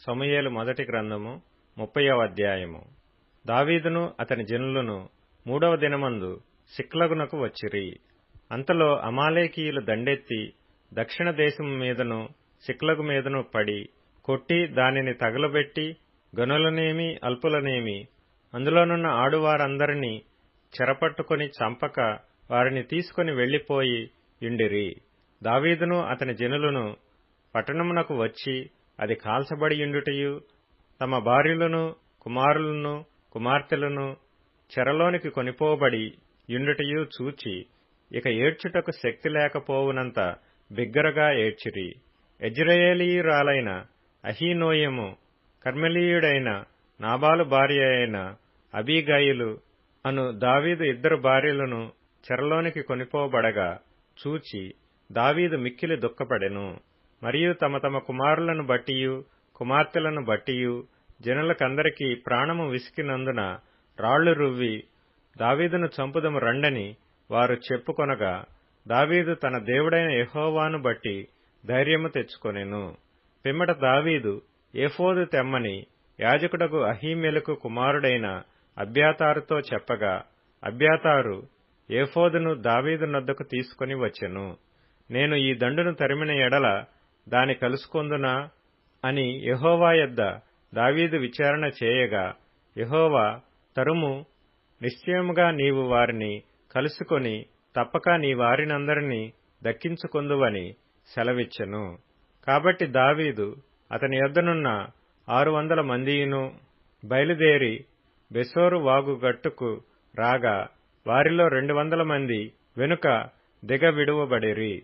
సమూయేలు మొదటి గ్రంథము ముప్పయవ అధ్యాయము. దావీదును అతని జనులను మూడవ దినమందు సిక్లగునకు వచ్చిరి. అంతలో అమాలేకీయులు దండెత్తి దక్షిణ దేశము మీదను సిక్లగు మీదను పడి కొట్టి దానిని తగలబెట్టి గనులనేమి అల్పులనేమి అందులోనున్న ఆడువారందరినీ చెరపట్టుకొని చంపక వారిని తీసుకుని వెళ్ళిపోయి యుండిరి దావీదును అతని జనులను పట్టణమునకు వచ్చి అది కాల్చబడి యుండుటయు తమ భార్యలను కుమారులను కుమార్తెలను చెరలోనికి కొనిపోబడి యుండుటయు చూచి ఇక ఏడ్చుటకు శక్తి లేకపోవునంత బిగ్గరగా ఏడ్చిరి. ఎజ్రయేలీయురాలైన అహీనోయము కర్మెలీయుడైన నాబాలు భార్య అయిన అబీగాయిలు అను దావీదు ఇద్దరు భార్యలను చెరలోనికి కొనిపోబడగా చూచి దావీదు మిక్కిలి దుఃఖపడెను. మరియు తమ తమ కుమారులను బట్టియు కుమార్తెలను బట్టియు జనులకందరికీ ప్రాణము విసికినందున రాళ్ళు రువ్వి దావీదును చంపుదము రండని వారు చెప్పుకొనగా దావీదు తన దేవుడైన యహోవాను బట్టి ధైర్యము తెచ్చుకొనెను. పిమ్మట దావీదు ఏఫోదు తెమ్మని యాజకుడకు అహీమెలకు కుమారుడైన అబ్యాతారుతో చెప్పగా అబ్యాతారు ఏఫోదును దావీదు నద్దకు తీసుకుని వచ్చెను. నేను ఈ దండును తరిమిన ఎడల దాని కలుసుకొందునా అని యహోవా యొద్ద దావీదు విచారణ చేయగా యహోవా తరుము నిశ్చయముగా నీవు వారిని కలుసుకొని తప్పక నీ వారినందరినీ దక్కించుకొందువని సెలవిచ్చెను. కాబట్టి దావీదు అతని యొద్దనున్న ఆరు వందల మందియును బయలుదేరి బెసోరు వాగు గట్టుకు రాగా వారిలో రెండు వందల మంది వెనుక దిగ విడువబడిరి.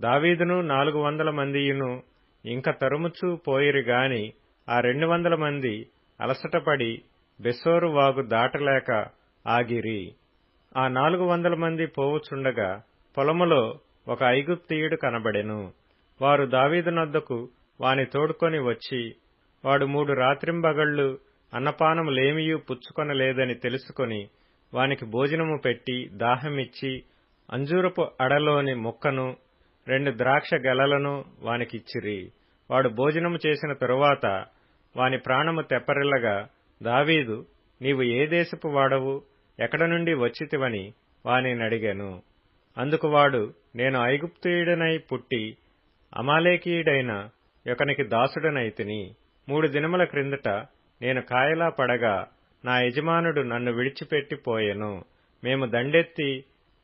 దావీదును నాలుగు వందల మందియును ఇంక తరుముచూ పోయిరి గాని ఆ రెండు వందల మంది అలసటపడి బెసోరు వాగు దాటలేక ఆగిరి. ఆ నాలుగు వందల మంది పోవుచుండగా పొలములో ఒక ఐగుప్తియుడు కనబడెను. వారు దావీదునద్దకు వాని తోడుకొని వచ్చి వాడు మూడు రాత్రింబగళ్ళు అన్నపానములేమియూ పుచ్చుకొనలేదని తెలుసుకొని వానికి భోజనము పెట్టి దాహమిచ్చి అంజూరపు అడలోని ముక్కను రెండు ద్రాక్ష గెలలను వానికిచ్చిరి. వాడు భోజనము చేసిన తరువాత వాని ప్రాణము తెప్పరిల్లగా దావీదు నీవు ఏ దేశపు వాడవు? ఎక్కడ నుండి వచ్చితివని వానినడిగాను అందుకు వాడు నేను ఐగుప్తీయుడనై పుట్టి అమాలేకీయుడైన యొకనికి దాసుడనైతిని మూడు దినముల క్రిందట నేను కాయలా పడగా నా యజమానుడు నన్ను విడిచిపెట్టి పోయెను. మేము దండెత్తి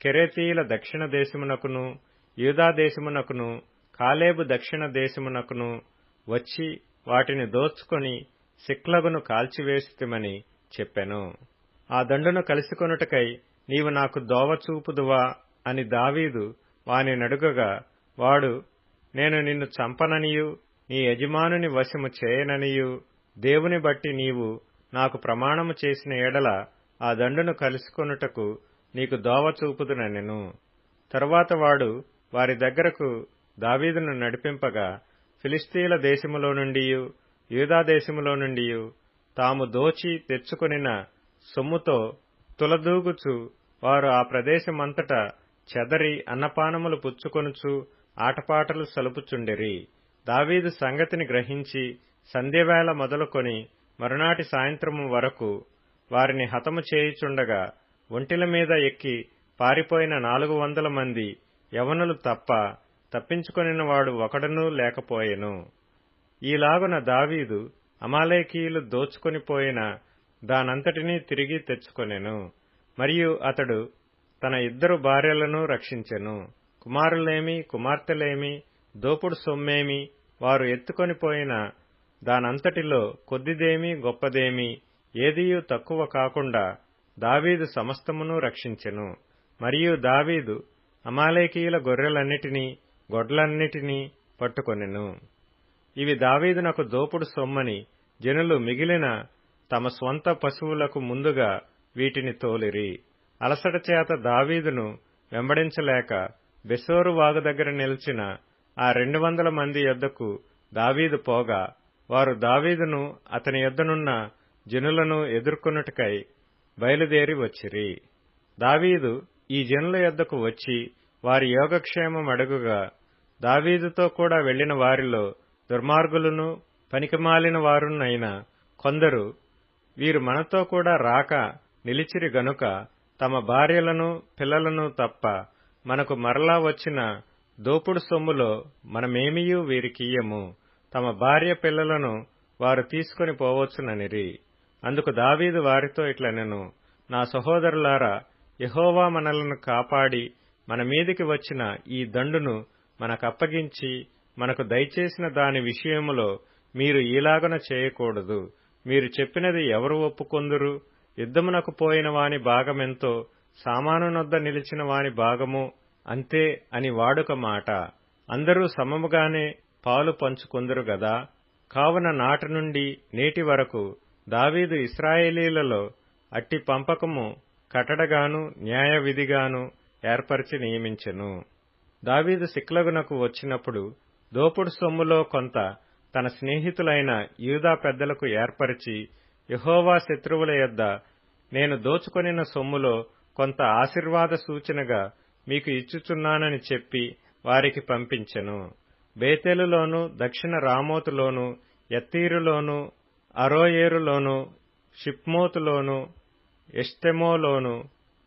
కెరేతీయుల దక్షిణ దేశమునకును యూదాదేశమునకును కాలేబు దక్షిణ దేశమునకును వచ్చి వాటిని దోచుకొని సిక్లగును కాల్చివేసితిమని చెప్పెను. ఆ దండును కలుసుకొనుటకై నీవు నాకు దోవ చూపుదువా అని దావీదు వాని నడుగగా వాడు నేను నిన్ను చంపననియు నీ యజమానుని వశము చేయననియు దేవుని బట్టి నీవు నాకు ప్రమాణము చేసిన ఎడల ఆ దండును కలుసుకొనుటకు నీకు దోవ చూపుదునెను తరువాత వాడు వారి దగ్గరకు దావీదును నడిపింపగా ఫిలిస్తీన్ల దేశములో నుండి యూదా దేశములో నుండి తాము దోచి తెచ్చుకొనిన సొమ్ముతో తులదూగుచు వారు ఆ ప్రదేశమంతటా చెదరి అన్నపానములు పుచ్చుకొనుచు ఆటపాటలు సలుపుచుండిరి. దావీదు సంగతిని గ్రహించి సంధ్యవేళ మొదలుకొని మరునాటి సాయంత్రము వరకు వారిని హతము చేయుచుండగా ఒంటిల మీద ఎక్కి పారిపోయిన నాలుగు వందల మంది యవనులు తప్ప తప్పించుకొనినవాడు ఒకడనూ లేకపోయెను. ఈలాగున దావీదు అమాలేకీయులు దోచుకొనిపోయిన దానంతటినీ తిరిగి తెచ్చుకొనెను. మరియు అతడు తన ఇద్దరు భార్యలను రక్షించెను. కుమారులేమి కుమార్తెలేమి దోపుడు సొమ్మేమి వారు ఎత్తుకొనిపోయిన దానంతటిలో కొద్దిదేమి గొప్పదేమి ఏదియూ తక్కువ కాకుండా దావీదు సమస్తమును రక్షించెను. మరియు దావీదు అమాలేకీయుల గొర్రెలన్నిటినీ గొడ్లన్నిటినీ పట్టుకొనెను. ఇవి దావీదునకు దోపుడు సొమ్మని జనులు మిగిలిన తమ స్వంత పశువులకు ముందుగా వీటిని తోలిరి. అలసట చేత దావీదును వెంబడించలేక బెసోరు వాగు దగ్గర నిలిచిన ఆ రెండు వందల మంది యొద్దకు దావీదు పోగా వారు దావీదును అతని యొద్దనున్న జనులను ఎదుర్కొనుటకై బయలుదేరి వచ్చిరి. దావీదు ఈ జనుల యొద్దకు వచ్చి వారి యోగక్షేమం అడుగుగా దావీదుతో కూడా వెళ్ళిన వారిలో దుర్మార్గులను పనికిమాలిన వారునైన కొందరు వీరు మనతో కూడా రాక నిలిచిరి గనుక తమ భార్యలను పిల్లలను తప్ప మనకు మరలా వచ్చిన దోపుడు సొమ్ములో మనమేమియూ వీరికియ్యము. తమ భార్య పిల్లలను వారు తీసుకొని పోవచ్చుననిరి. అందుకు దావీదు వారితో ఇట్లనెను నా సహోదరులారా యహోవా మనలను కాపాడి మన మీదికి వచ్చిన ఈ దండును మనకప్పగించి మనకు దయచేసిన దాని విషయములో మీరు ఈలాగన చేయకూడదు. మీరు చెప్పినది ఎవరు ఒప్పుకొందురు? యుద్ధమునకు పోయిన వాని భాగమెంతో సామానునొద్ద నిలిచిన వాని భాగము అంతే అని వాడుక మాట. అందరూ సమముగానే పాలు పంచుకొందురు గదా? కావున నాటి నుండి నేటి వరకు దావీదు ఇస్రాయేలీలలో అట్టి పంపకము కటడగాను న్యాయ విధిగాను ఏర్పరిచి నియమించెను. దావీదు సిక్లగునకు వచ్చినప్పుడు దోపుడు సొమ్ములో కొంత తన స్నేహితులైన యూదా పెద్దలకు ఏర్పరిచి యహోవా శత్రువుల యొద్ద నేను దోచుకొనిన సొమ్ములో కొంత ఆశీర్వాద సూచనగా మీకు ఇచ్చుచున్నానని చెప్పి వారికి పంపించెను. బేతెలులోను దక్షిణ రామోతులోను ఎత్తీరులోను అరోయేరులోను షిప్మోతులోను ఎష్టెమోలోను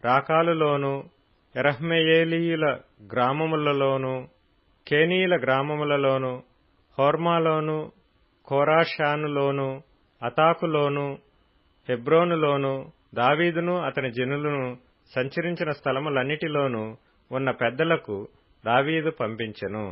రాకాలులోను ఎరహ్మెయేలీయుల గ్రామములలోను కేనీయుల గ్రామములలోను హోర్మాలోను కోరాషానులోను అతాకులోను హెబ్రోనులోను దావీదును అతని జనులను సంచరించిన స్థలములన్నిటిలోనూ ఉన్న పెద్దలకు దావీదు పంపించెను.